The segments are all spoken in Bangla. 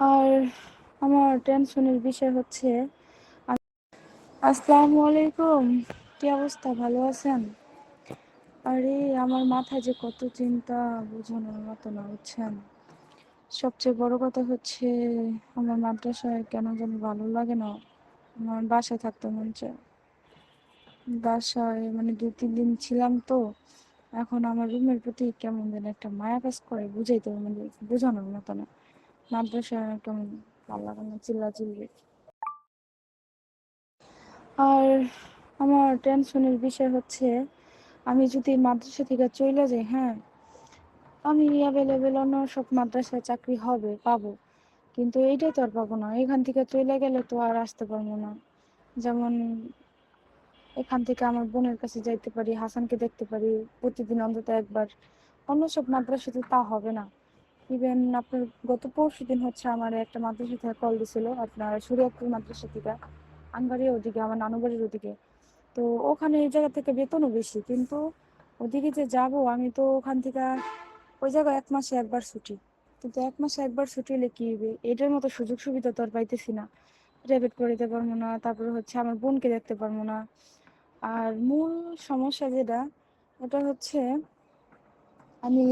আর আমার টেনশনের বিষয় হচ্ছে, আসসালামু আলাইকুম। কি অবস্থা? ভালো আছেন? আরে, আমার মাথায় যে কত চিন্তা, বোঝানোর মতো না, বুঝছেন? সবচেয়ে বড় কথা হচ্ছে, আমার মাদ্রাসায় কেন জানি ভালো লাগে না। আমার বাসায় থাকতে মন চায়। বাসায় মানে দু তিন দিন ছিলাম তো, এখন আমার রুমের প্রতি কেমন যেন একটা মায়া কাজ করে, বুঝাইতে মানে বোঝানোর মতো না। মাদ্রাসায় আর আমার টেনশনের বিষয় হচ্ছে, আমি যদি মাদ্রাসা থেকে চলে যাই হ্যাঁ আমি অ্যাভেলেবেল অন্য সব মাদ্রাসায় চাকরি হবে, পাবো। কিন্তু এইটাই তো আর পাবো না। এখান থেকে চলে গেলে তো আর আসতে পারব না। যেমন এখান থেকে আমার বোনের কাছে যাইতে পারি, হাসানকে দেখতে পারি, প্রতিদিন অন্তত একবার। অন্য সব মাদ্রাসাতে তা হবে না। ইভেন আপনার গত পরশু দিন হচ্ছে আমার একটা মাদ্রাসা থেকে কল দিছিল আপনার সুরিয়াপুর মাদ্রাসা থেকে। ওদিকে, আমার নানু বাড়ির ওদিকে। তো ওখানে এই জায়গা থেকে বেতনও বেশি, কিন্তু ওদিকে যে যাব আমি তো ওখান থেকে ওই জায়গায় এক মাসে একবার ছুটি। কিন্তু এক মাসে একবার ছুটি হলে কি হবে? এটার মতো সুযোগ সুবিধা তো আর পাইতেছি না। প্রাইভেট পড়িতে পারব না, তারপরে হচ্ছে আমার বোনকে দেখতে পারব না। আর মূল সমস্যা যেটা, ওটা হচ্ছে আমি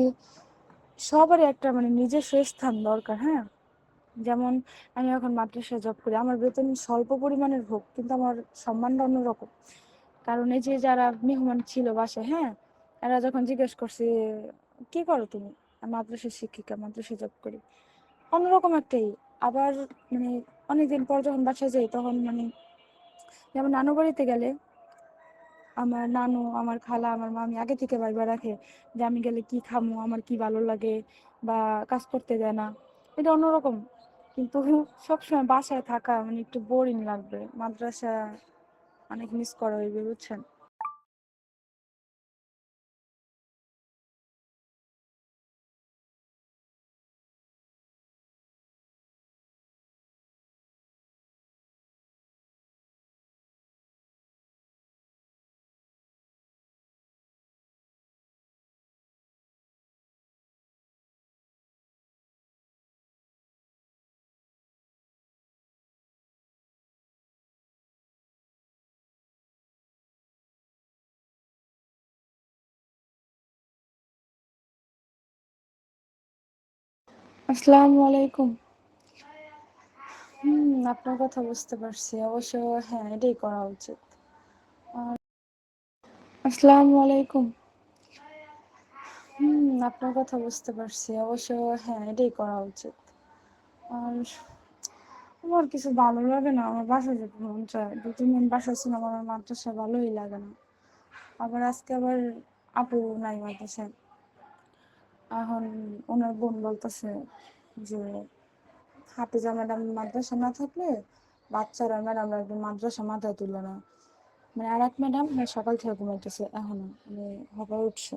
সবারই একটা মানে নিজস্ব স্থান দরকার হ্যাঁ? যেমন আমি এখন মাদ্রাসায় জব করি, আমার বেতন স্বল্প পরিমাণের হোক, কিন্তু আমার সম্মানটা অন্যরকম। কারণ এই যে যারা মেহমান ছিল বাসায় হ্যাঁ? এরা যখন জিজ্ঞেস করছে, কি করো তুমি? মাদ্রাসার শিক্ষিকা, মাদ্রাসায় জব করি। অন্যরকম একটাই। আবার মানে অনেকদিন পর যখন বাসায় যাই, তখন মানে যেমন নানু বাড়িতে গেলে আমার নানু, আমার খালা, আমার মামি আগে থেকে ভাইবা রাখে যে আমি গেলে কি খামো, আমার কি ভালো লাগে বা কাজ করতে দেয় না। এটা অন্যরকম। কিন্তু সবসময় বাসায় থাকা মানে একটু বোরিং লাগবে। মাদ্রাসা অনেক মিস করা হইবে, বুঝছেন? আসসালামু আলাইকুম। হুম আপনার কথা বুঝতে পারছি। অবশ্য হ্যাঁ এটাই করা উচিত। আসসালামু আলাইকুম। হুম আপনার কথা বুঝতে পারছি। অবশ্য হ্যাঁ এটাই করা উচিত। আর আমার কিছু ভালো লাগে না। আমার বাসা যেতে মন চায়। দু তিন দিন বাসা ছিল আমার মাদ্রাসা ভালোই লাগে না। আবার আজকে আবার আপু নাই মাদ্রাসায়। এখন ওনার বোন বলতেছে যে হাফিজা ম্যাডাম মাদ্রাসা না থাকলে বাচ্চারা ম্যাডামরা একদম মাদ্রাসা মাথায় তুলে না। মানে আর এক ম্যাডাম সকাল থেকে ঘুমাইতেছে, এখনও মানে হবার উঠছে।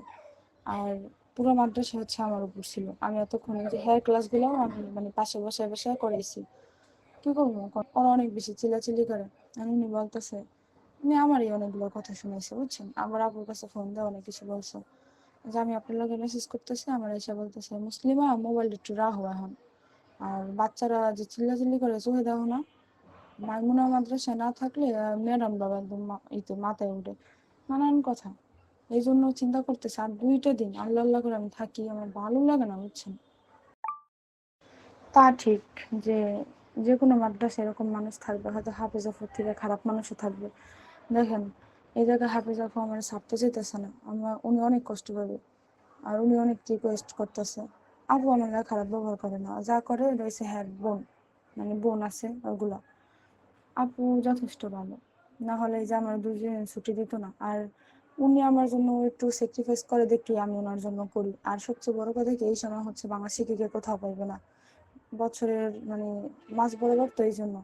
আর পুরো মাদ্রাসা হচ্ছে আমার উপর ছিল। আমি এতক্ষণ যে হেয়ার ক্লাসগুলো আমি মানে পাশে বসে বসে করেছি কি করব ওরা অনেক বেশি চিলাচিলি করে। উনি বলতেছে, উনি আমারই অনেকগুলো কথা শুনেছে বুঝছেন? আমার আপুর কাছে ফোন দিয়ে, অনেক কিছু বলছে। যে আমি আপনার লগে মেসেজ করতেছি, আমার এসে বলতেছে, মুসলিমা মোবাইল একটু রাহো এখন। আর বাচ্চারা যে চিল্লাচিল্লি করে, চোখে দেখো না। মাইমুনা মাদ্রাসায় না থাকলে ম্যাডাম বাবা একদম ইতে মাথায় উঠে। নানান কথা। এই জন্য চিন্তা করতেছে, আর দুইটা দিন আল্লাহ আল্লাহ করে আমি থাকি, আমার ভালো লাগে না, বুঝছেন? তা ঠিক যে যে কোনো মাদ্রাসা এরকম মানুষ থাকবে, হয়তো হাফেজ থেকে খারাপ মানুষও থাকবে। দেখেন এই জায়গায় হাফিজ আফু আমার ছাড়তে যেতেছে না। আমার, উনি অনেক কষ্ট পাবে আর উনি অনেক রিকোয়েস্ট করতেছে। আপু আমার খারাপ ব্যবহার করে না। যা করে রয়েছে হ্যাঁ বোন। মানে বোন আছে ওগুলা। আপু যথেষ্ট ভালো। না হলে যে আমার দুজন ছুটি দিত না। আর উনি আমার জন্য একটু স্যাক্রিফাইস করে দেখি আমি ওনার জন্য করি। আর সবচেয়ে বড় কথা কি, এই সময় হচ্ছে বাংলা শিক্ষিকা কোথাও পাইবে না। বছরের মানে মাস বরাবর তো এই জন্য।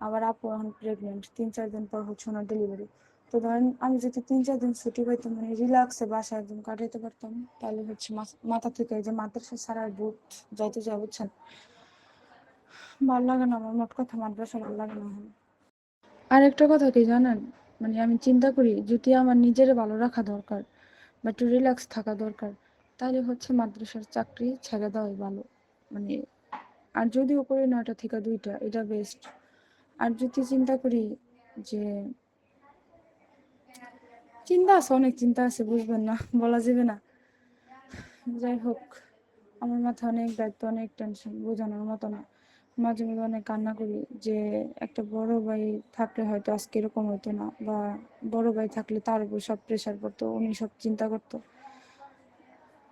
আবার আপু এখন প্রেগনেন্ট তিন, চার দিন পর হচ্ছে ওনার ডেলিভারি তো ধরেন আমি যদি তিন, চার দিন ছুটি পাইতাম মানে রিল্যাক্সে বাসায় একদম কাটাইতে পারতাম, তাহলে হচ্ছে মাথা থেকে যে মাদ্রাসা সারার বুট যাইতে যা বুঝছেন? ভালো লাগে না আমার, মোট কথা মাদ্রাসা ভালো লাগে না আর একটা কথা কি জানেন? মানে আমি চিন্তা করি, যদি আমার নিজের ভালো রাখা দরকার বা একটু রিল্যাক্স থাকা দরকার, তাহলে হচ্ছে মাদ্রাসার চাকরি ছেড়ে দেওয়াই ভালো। মানে আর যদিও করি নয়টা থেকে দুইটা, এটা বেস্ট আর যদি চিন্তা করি যে চিন্তা আছে অনেক চিন্তা আছে, বুঝবেন না, বলা যাবে না। যাই হোক, আমার মাথায় অনেক দায়িত্ব, অনেক টেনশন বোঝানোর মতো না। মাঝে মাঝে অনেক কান্না করি যে, একটা বড় ভাই থাকলে হয়তো আজকে এরকম হতো না, বা বড় ভাই থাকলে তার উপর সব প্রেশার পড়তো, উনি সব চিন্তা করতো।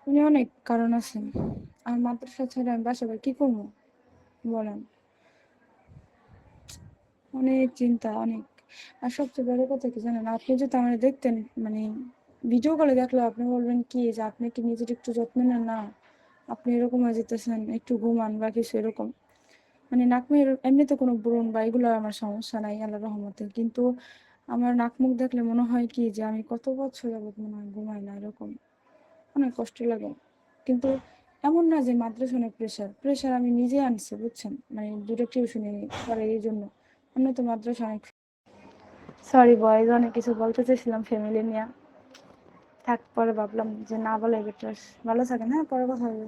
উনি অনেক কারণ আছেন। আর মাদ্রাসা ছেড়ে আমি বাসা কি করব? বলেন। অনেক চিন্তা, অনেক আর সবচেয়ে বড় কথা কি জানেন, আপনি যদি আমার দেখতেন মানে ভিডিও কলে দেখলে আপনি বলবেন কি, যে আপনি কি নিজের একটু যত্ন নেন? না, আপনি এরকম হয়ে যেতেছেন, একটু ঘুমান বা কিছু এরকম। মানে নাকমের এমনিতে কোনো ব্রণ বা এগুলো আমার সমস্যা নাই আল্লাহ রহমতে। কিন্তু আমার নাক মুখ দেখলে মনে হয় কি, যে আমি কত বছর যাবত মনে হয় ঘুমাই না, এরকম। অনেক কষ্ট লাগে। কিন্তু এমন না যে মাদ্রাসা অনেক প্রেশার প্রেশার আমি নিজে আনছি, বুঝছেন? মানে দুটো টিউশনি করে এই জন্য। অন্য তো মাদ্রাসা অনেক সরি বয়স অনেক কিছু বলতে চাইছিলাম ফ্যামিলি নিয়ে। থাক, পরে ভাবলাম যে না বলে বেটার ভালো থাকেন হ্যাঁ পরে কথা হবে।